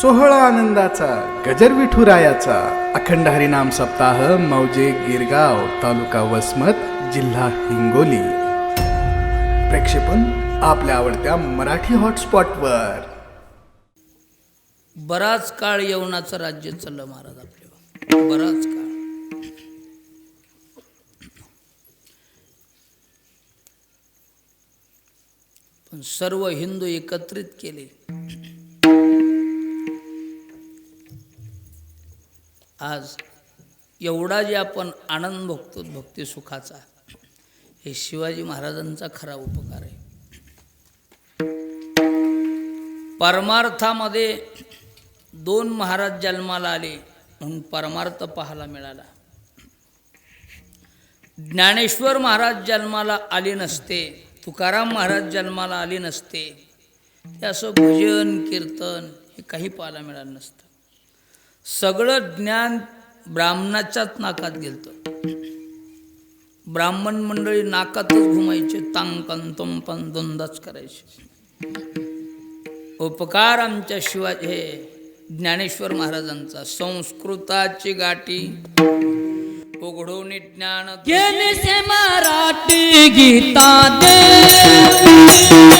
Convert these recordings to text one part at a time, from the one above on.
सोहळा आनंदाचा गजर विठुरायाचा अखंड हरिनाम सप्ताह मौजे गिरगाव तालुका वसमत जिल्हा हिंगोली. प्रक्षेपण आपल्या आवडत्या मराठी हॉटस्पॉटवर. बराच काळ यवनाचं राज्य चाललं महाराज आपल्या बराच काळ. पण सर्व हिंदू एकत्रित केले. आज एवढा जे आपण आनंद भोगतो भक्ती सुखाचा हे शिवाजी महाराजांचा खरा उपकार आहे. परमार्थामध्ये दोन महाराज जन्माला आले म्हणून परमार्थ पाहायला मिळाला. ज्ञानेश्वर महाराज जन्माला आले नसते तुकाराम महाराज जन्माला आले नसते ते असं भजन कीर्तन हे काही पाहायला मिळालं नसतं. सगळं ज्ञान ब्राह्मणाच्याच नाकात गेलतं. ब्राह्मण मंडळी नाकातच घुमायचे तांकन तुंपन दोनदाच करायचे. उपकार आमच्या शिवाय हे ज्ञानेश्वर महाराजांचा. संस्कृताची गाठी उघडून ज्ञान मराठी गीता दे.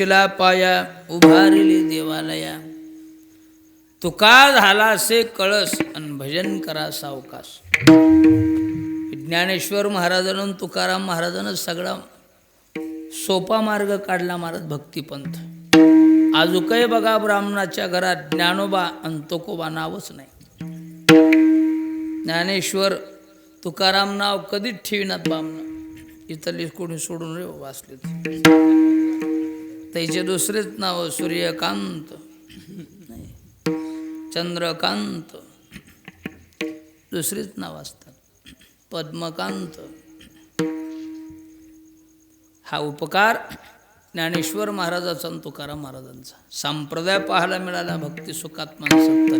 ज्ञानदेवे पाया उभारिली देवालया. तुका झाला से कळस आणि भजन करा सावकाश. ज्ञानेश्वर महाराजांना तुकाराम महाराजांना सगळा सोपा मार्ग काढला महाराज भक्तिपंथ. आजूकही बघा ब्राह्मणाच्या घरात ज्ञानोबा आणि तुकोबा नावच नाही. ज्ञानेश्वर तुकाराम नाव कधीच ठेविनात ब्राह्मण. इथली कोणी सोडून रे वाचले त्याचे दुसरेच नाव सूर्यकांत. चंद्रकांत. दुसरेच नाव असतात. पद्मकांत. हा उपकार ज्ञानेश्वर महाराजाचा आणि तुकाराम महाराजांचा. संप्रदाय पाहायला मिळाला भक्ती सुखात्मा माणसात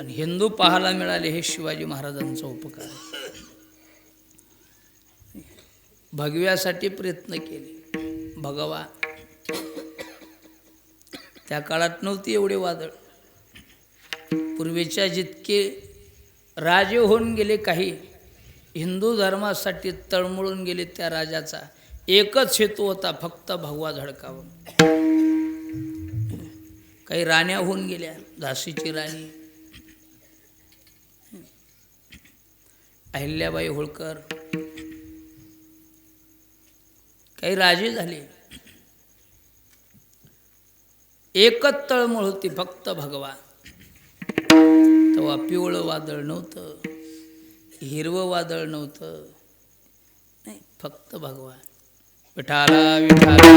आणि हिंदू पाहायला मिळाले हे शिवाजी महाराजांचा उपकार. भगव्यासाठी प्रयत्न केले. भगवा. त्या काळात नव्हती एवढे वादळ. पूर्वीच्या जितके राजे होऊन गेले काही हिंदू धर्मासाठी तळमळून गेले त्या राजाचा एकच हेतू होता फक्त भगवा झळकावं. काही राण्या होऊन गेल्या झाशीची राणी अहिल्याबाई होळकर काही राजे झाले. एकच तळमळ होती फक्त भगवा तेव्हा पिवळं वादळ नव्हतं हिरवं वादळ नव्हतं. नाही फक्त भगवा विठाला विठाला.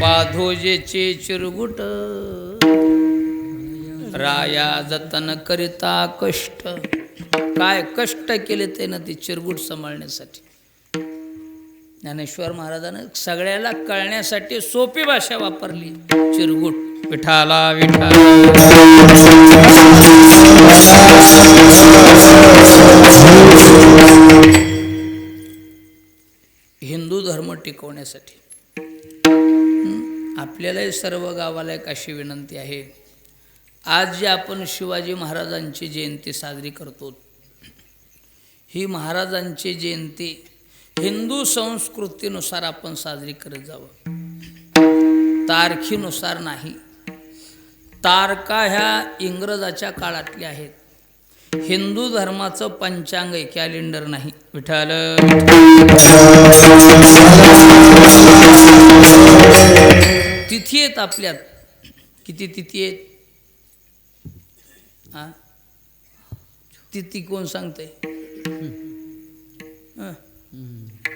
पाधोजेचे चिरगुट. राया जतन करिता कष्ट. काय कष्ट केले त्यानं ती चिरगुट सांभाळण्यासाठी? ज्ञानेश्वर महाराजानं सगळ्याला कळण्यासाठी सोपी भाषा वापरली. चिरगुट विठाला विठाला हिंदू धर्म टिकवण्यासाठी. आपल्यालाही सर्व गावाला एक अशी विनंती आहे. आज जे आपण शिवाजी महाराजांची जयंती साजरी करतो ही महाराजांची जयंती हिंदू संस्कृतीनुसार आपण साजरी करत जावं. तारखीनुसार नाही. तारका ह्या इंग्रजाच्या काळातल्या आहेत. हिंदू धर्माचं पंचांग आहे कॅलेंडर नाही. विठाल तिथी आहेत आपल्यात. किती तिथी आहेत? हा तिथी कोण सांगतंय?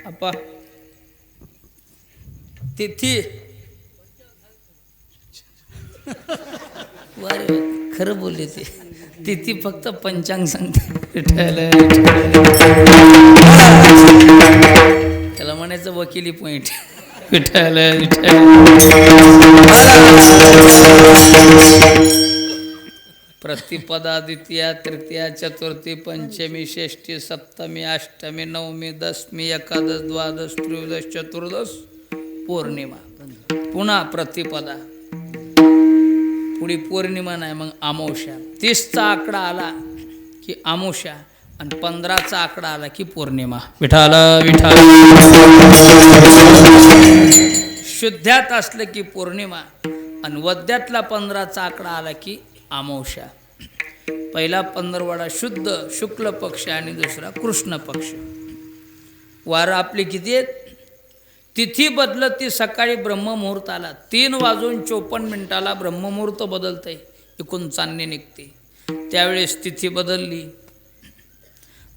हं. तिथी वारे खरं बोलले ते तिथी फक्त पंचांग सांगते विठ्ठल, त्याला म्हणायचं वकिली पॉइंट विठ्ठल विठ्ठल प्रतिपदा द्वितीया तृतीया चतुर्थी पंचमी षष्ठी सप्तमी अष्टमी नवमी दशमी एकादश द्वादश त्रयोदश चतुर्दश पौर्णिमा. पुन्हा प्रतिपदा. पुढे पौर्णिमा नाही मग अमावस्या तीसचा आकडा आला की अमावस्या आणि पंधराचा आकडा आला की पौर्णिमा. विठाल विठाल शुद्ध्यात असलं की पौर्णिमा आणि वद्यातला पंधराचा आकडा आला की अमावस्या पहिला पंधरवाडा शुद्ध शुक्ल पक्ष आणि दुसरा कृष्ण पक्ष. वारं आपली किती आहेत? तिथी बदलत ती सकाळी ब्रह्ममुहूर्त आला. तीन वाजून चोपन्न मिनिटाला ब्रह्ममुहूर्त बदलतंय. एकूण चांदणी निघते. त्यावेळेस तिथी बदलली.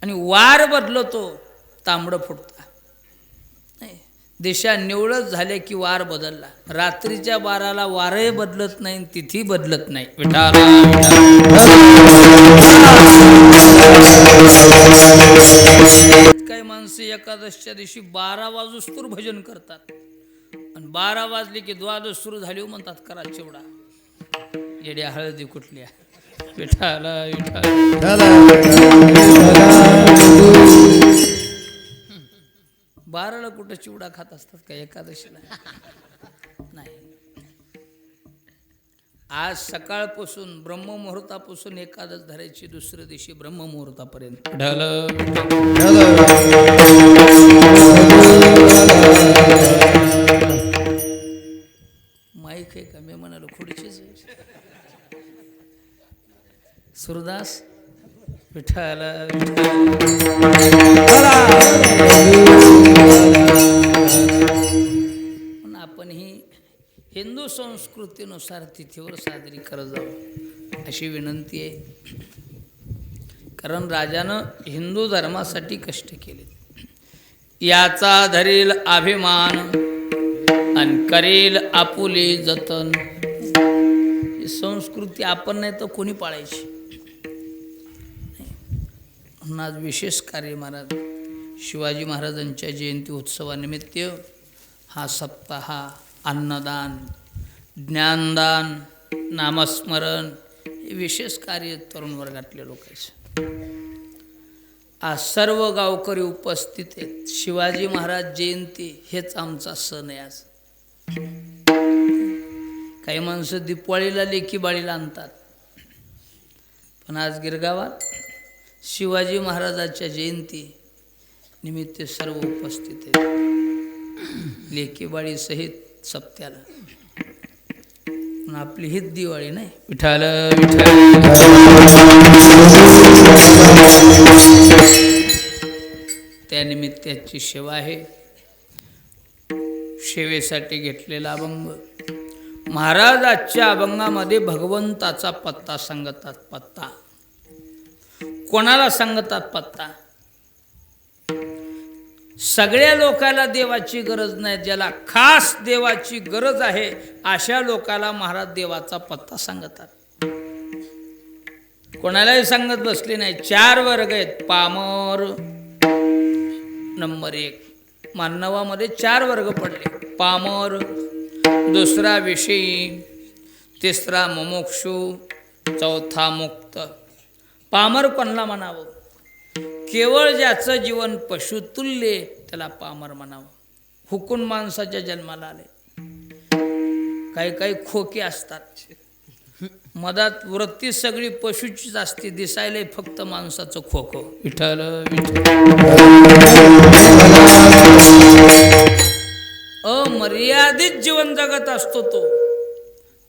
आणि वार बदलतो तांबडं फुटतं. दिशा निवडच झाल्या की वार बदलला. रात्रीच्या वाराला वारही बदलत नाही आणि तिथी बदलत नाही. काही माणसं एकादशच्या दिवशी बारा वाजू सुरू भजन करतात. आणि बारा वाजले की द्वादश सुरू झाली हो म्हणतात करा चिवडा. येड्या हळदी कुठल्या? विठाला विठाला बाराला कुठं चिवडा खात असतात का? एकादशीला नाही. आज सकाळपासून ब्रह्ममुहूर्तापासून एकादश धरायची दुसऱ्या दिवशी ब्रह्ममुहूर्तापर्यंत. माईक आहे का? मी म्हणालो खुडचीच सुरदास विठ्ठल पण आपण ही हिंदू संस्कृतीनुसार तिथीवर साजरी करत जाऊ अशी विनंती आहे. कारण राजानं हिंदू धर्मासाठी कष्ट केले. याचा धरील अभिमान आणि करेल आपुले जतन. ही संस्कृती आपण नाही तर कोणी पाळायची? म्हणून आज विशेष कार्य महाराज शिवाजी महाराजांच्या जयंती उत्सवानिमित्त हा सप्ताह अन्नदान ज्ञानदान नामस्मरण हे विशेष कार्य तरुण वर्गातल्या लोकांचं आज सर्व गावकरी उपस्थित आहेत. शिवाजी महाराज जयंती हेच आमचा सण आहे आज. काही माणसं दिपाळीला लेखी बाळीला आणतात. पण आज गिरगावात शिवाजी महाराजाच्या जयंती निमित्त सर्व उपस्थित आहेत. लेकीबाळी सहित सप्त्याला. आपली हीच दिवाळी नाही. विठाल त्या निमित्ताची सेवा आहे. सेवेसाठी घेतलेला अभंग. महाराजाच्या अभंगामध्ये भगवंताचा पत्ता सांगतात पत्ता. कोणाला सांगतात पत्ता? सगळ्या लोकाला देवाची गरज नाही ज्याला खास देवाची गरज आहे अशा लोकाला महाराज देवाचा पत्ता सांगतात. कोणालाही सांगत बसले नाही. चार वर्ग आहेत. पामर नंबर एक. मानवामध्ये चार वर्ग पडले. पामर दुसरा विषयी तिसरा मुमुक्षू चौथा मुक्त पामर कोणाला म्हणावं? केवळ ज्याचं जीवन पशुतुल्य त्याला पामर म्हणावं. हुकून माणसाच्या जन्माला आले. काही काही खोके असतात. मधात वृत्ती सगळी पशुचीच असते दिसायला फक्त माणसाचं खोकं विठल अमर्यादित मर्यादित जीवन जगत असतो तो.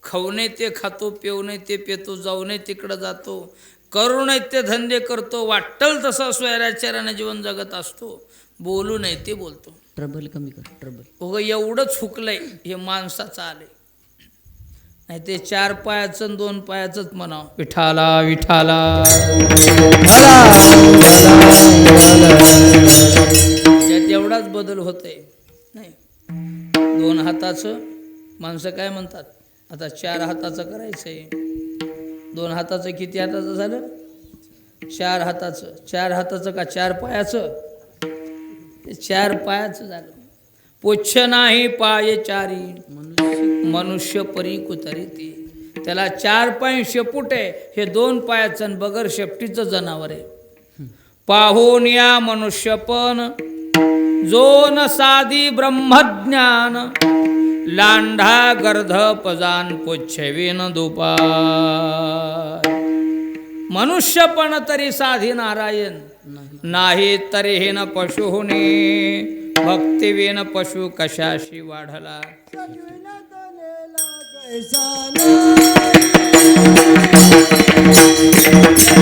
खाऊ नये ते खातो पिवणे ते पितो जाऊने तिकडं जातो. करू नये ते धंदे करतो वाटल तसं स्वैराचार्याने जीवन जगत असतो. बोलू नये ते बोलतो. ट्रबल कमी कर ट्रबल. उगं एवढंच हुकलंय हे माणसाचं आलंय नाही ते चार पायाचं आणि दोन पायाचंच म्हणावं. विठाला विठाला. त्यात एवढाच बदल होतोय नाही. दोन हाताचं माणसं काय म्हणतात? आता चार हाताचं करायचंय. दोन हाताचं किती हाताचं झालं? चार हाताचं. चार हाताचं का चार पायाचं? चार पायाचं झालं. पुच्छ नाही पाय चारी. मनुष्य परी कुतरी ती. त्याला चार पाय शेपूट. आहे हे दोन पायाचं आणि बगर शेपटीचं जनावर आहे. पाहून या मनुष्य पण. जो न साधी ब्रह्मज्ञान. लांढा गर्ध पजान पुच्छविन दुपा मनुष्य पण तरी साधी नारायण नाही तरीही न पशु होणे भक्तिवीन पशु कशाशी वाढला? भक्तिवीन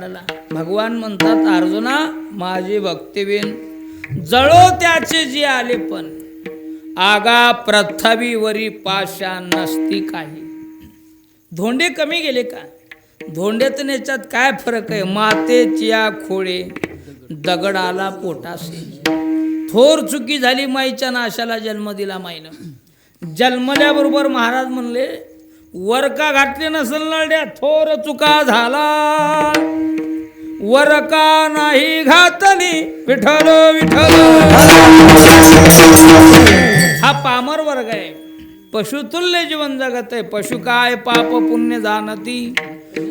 वाढला भगवान म्हणतात अर्जुना माझी भक्तिबीन जळो त्याचे जे आले पण आगा पृथ्वीवरी पाशा नसती काही. धोंडे कमी गेले का? धोंडेत याच्यात काय फरक आहे? मातेच्या खोळे दगडाला पोटासे. थोर चुकी झाली माईच्या नाशाला जन्म दिला माईनं. जन्मल्याबरोबर महाराज म्हणले वर का घातले नसल नरड्या थोर चुका झाला. वर का नाही घातली विठल विठल हा पामर वर्ग आहे. पशुतुल्य जीवन जगत आहे. पशु काय पाप पुण्य जाणती?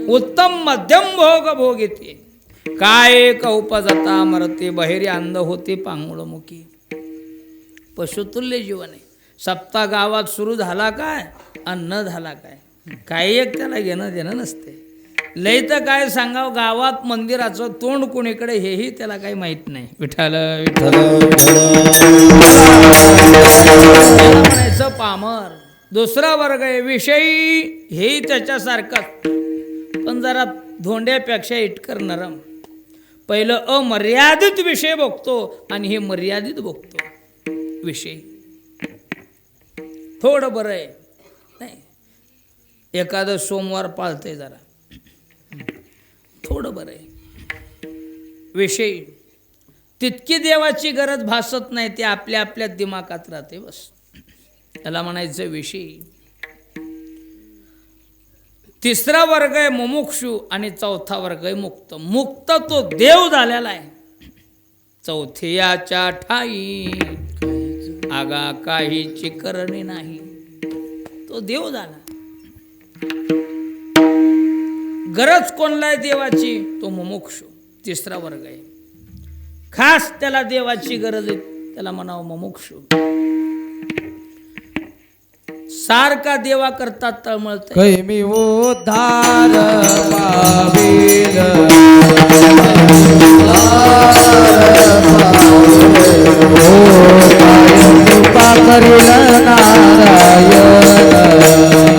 उत्तम मध्यम भोग भोग येते कौप जाता मरते बहिरी अंध होते पांगुळमुखी. पशुतुल्य जीवन आहे. सप्ता गावात सुरू झाला काय? अन्न झाला काय? काही एक त्याला घेणं देणं नसते. लय तर काय सांगावं गावात मंदिराचं तोंड कोणीकडे हेही त्याला काही माहीत नाही. विठाल विठाल म्हणायचं पामर. दुसरा वर्ग आहे विषयी हेही त्याच्यासारखं. पण जरा धोंड्यापेक्षा इटकर नरम. पहिलं अमर्यादित विषय बघतो आणि हे मर्यादित बघतो. विषय. थोडं बरं आहे. एखादं सोमवार पाळतंय जरा. थोडं बरं आहे. विषयी. तितकी देवाची गरज भासत नाही ते आपल्या आपल्या दिमागात राहते बस. त्याला म्हणायचं विषयी. तिसरा वर्ग आहे मुमुक्षू आणि चौथा वर्ग आहे मुक्त. मुक्त तो देव झालेला आहे. चौथियाच्या ठाई आगा काहीची करणे नाही. तो देव झाला. गरज कोणला आहे देवाची? तो मुमुक्षु तिसरा वर्ग आहे. खास त्याला देवाची गरज आहे त्याला म्हणावं मुमुक्षु. सारखा देवा करतात तळमळत मी उद्धार हो, कृपा करील नारायण.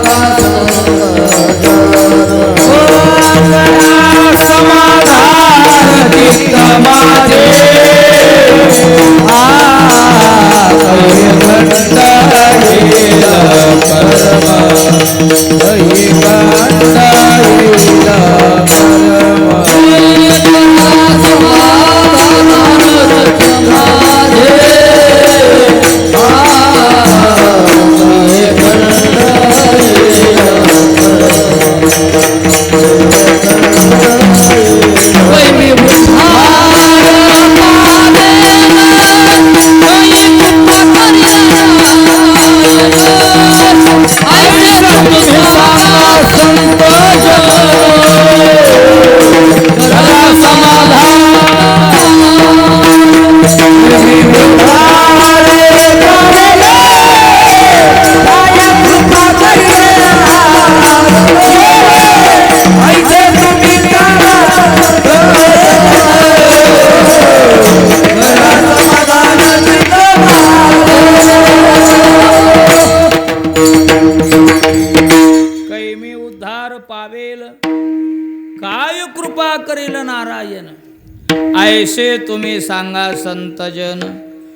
तुम्ही सांगा संतजन.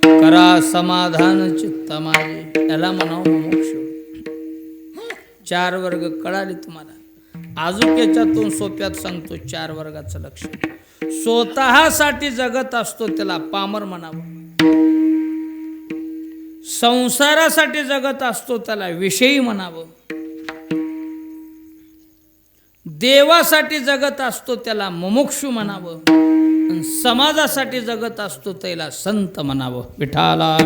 करा समाधान चित्त माझे त्याला म्हणावं मोक्ष. चार वर्ग कळाले तुम्हाला. अजून याच्यातून सोप्यात सांगतो चार वर्गाचं लक्ष. स्वतःसाठी जगत असतो त्याला पामर म्हणावं. संसारासाठी जगत असतो त्याला विषयी म्हणावं. देवासाठी जगत असतो त्याला मुमुक्षू म्हणावं. समाजासाठी जगत असतो त्याला संत म्हणावं. विठाला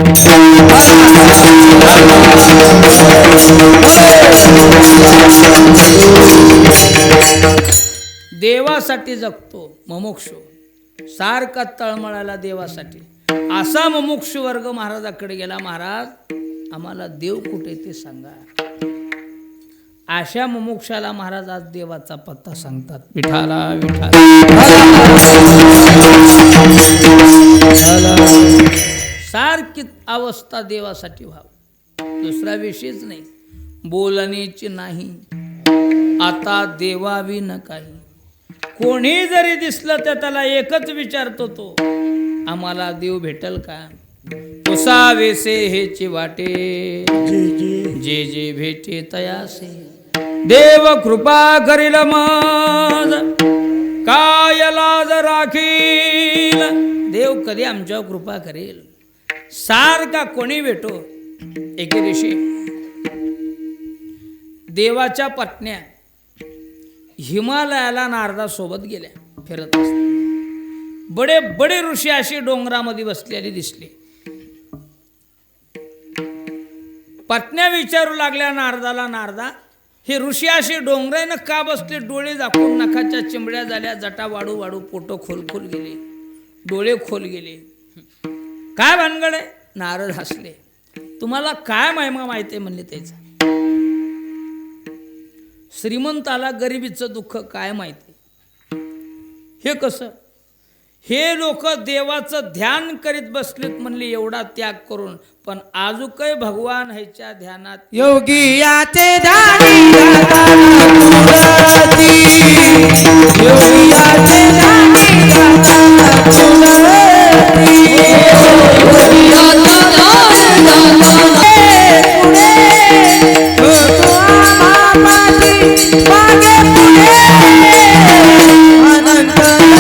देवासाठी जगतो ममोक्ष. सारखा तळमळाला देवासाठी. असा ममोक्ष वर्ग महाराजाकडे गेला महाराज आम्हाला देव कुठे ते सांगा. अशा मुमुक्षाला महाराज आज देवाचा पत्ता सांगतात. विठाला विठाला. सारखी अवस्था देवासाठी व्हाव. दुसरा विषयच नाही. बोलण्याची नाही. आता देवावी न काही. कोणी जरी दिसलं तर त्याला एकच विचारतो तो आम्हाला देव भेटल का? कुसावेसे हेची वाटे. जे जे भेटे तयासे. देव कृपा करील मज काय लाज राखील. देव कधी आमच्यावर कृपा करेल? सारखा कोणी भेटो? एके दिवशी देवाच्या पत्न्या हिमालयाला नारदा सोबत गेल्या फिरत असत बडे बडे ऋषी अशी डोंगरामध्ये बसलेली दिसली. पत्न्या विचारू लागल्या नारदाला नारदा हे ऋषी असे डोंगरानं का बसले? डोळे दाखवून नखाच्या चिंबड्या झाल्या. जटा वाढू वाढू पोटो खोल खोल गेले. डोळे खोल गेले. काय भानगड आहे? नारद हसले. तुम्हाला काय महिमा माहिती आहे म्हणले त्याचा? श्रीमंताला गरिबीचं दुःख काय माहिती? हे कसं? हे लोक देवाचं ध्यान करीत बसलेत म्हणले एवढा त्याग करून पण आजूकही भगवान ह्याच्या ध्यानात योगी याचे दाणी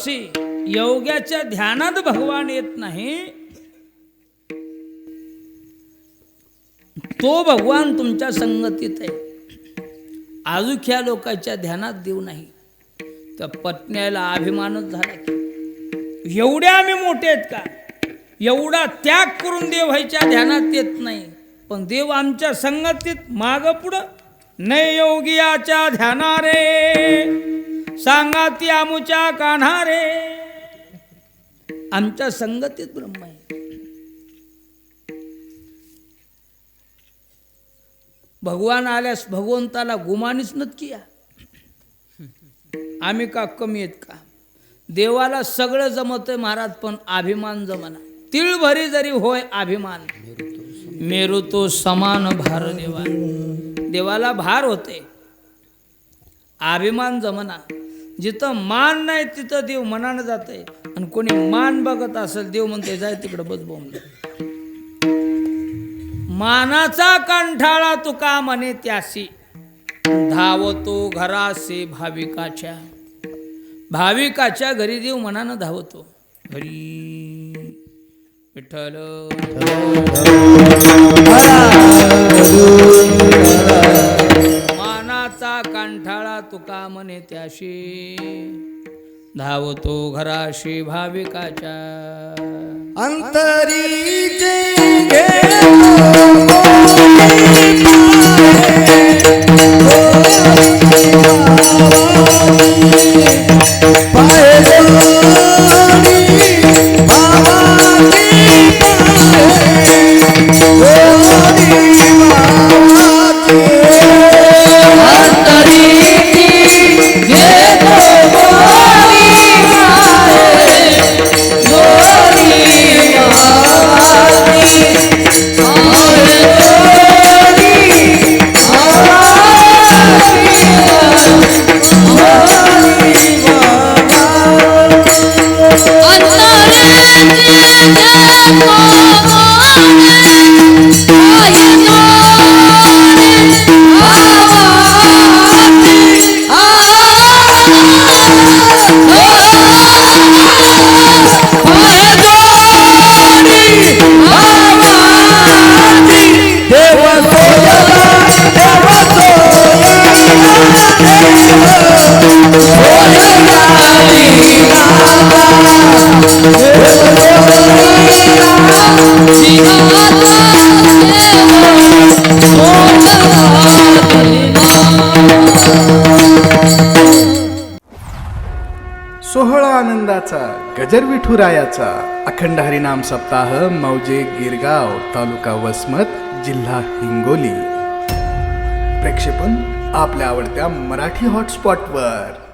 असे योग्याच्या ध्यानात भगवान येत नाही. तो भगवान तुमच्या संगतीत आहे. आजुख्या लोकांच्या ध्यानात देऊ नाही. तर पत्न्याला अभिमानच झाला की एवढ्या आम्ही मोठे आहेत का? एवढा त्याग करून देव व्हायच्या ध्यानात येत नाही. पण देव आमच्या संगतीत माग पुढं नाही योगियाच्या ध्यानारे. सांगा ती आमुच्या कान्हारे. आमच्या संगतीत ब्रह्म आहे. भगवान आल्यास भगवंताला गुमानीच नत किया. आम्ही का कमी आहेत का? देवाला सगळं जमतंय महाराज पण अभिमान जमना. तिळभरी जरी होय अभिमान मेरू तो समान भार देवा. देवाला भार होते. अभिमान जमना. जिथं मान नाही तिथं देव मनानं जाते आणि कोणी मान बघत असेल देव म्हणते जाय तिकडं बस बोंबलं मानाचा कंठाळा तुका म्हणे त्यासी. धावतो घरासे भाविकाच्या. भाविकाच्या घरी देव मनानं धावतो. हरी विठ्ठल. कांठाळा तुका म्हणे त्याशी. धावतो घराशी भाविकाच्या. अंतरी पाय विठुरायाचा अखंड हरिनाम सप्ताह मौजे गिरगाव तालुका वसमत जिल्हा हिंगोली. प्रक्षेपण आपल्या आवडत्या मराठी हॉटस्पॉटवर.